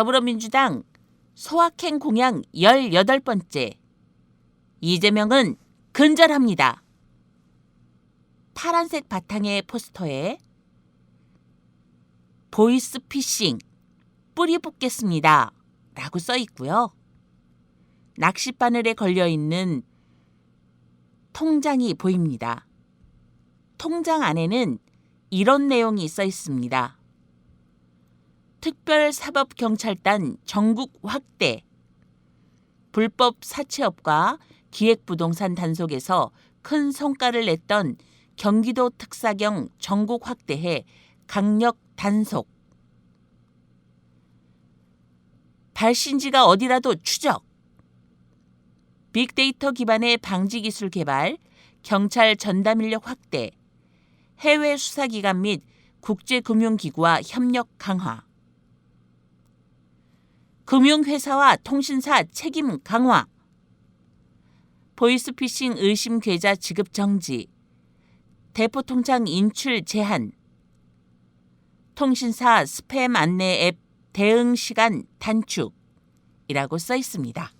더불어민주당 소확행 공약 18번째. 이재명은 근절합니다. 파란색 바탕의 포스터에 보이스피싱 뿌리 뽑겠습니다. 라고 써 있고요. 낚싯바늘에 걸려 있는 통장이 보입니다. 통장 안에는 이런 내용이 써 있습니다. 특별사법경찰단 전국 확대, 불법 사채업과 기획부동산 단속에서 큰 성과를 냈던 경기도 특사경 전국 확대해 강력 단속, 발신지가 어디라도 추적, 빅데이터 기반의 방지 기술 개발, 경찰 전담 인력 확대, 해외 수사기관 및 국제금융기구와 협력 강화, 금융회사와 통신사 책임 강화, 보이스피싱 의심 계좌 지급 정지, 대포통장 인출 제한, 통신사 스팸 안내 앱 대응 시간 단축이라고 써 있습니다.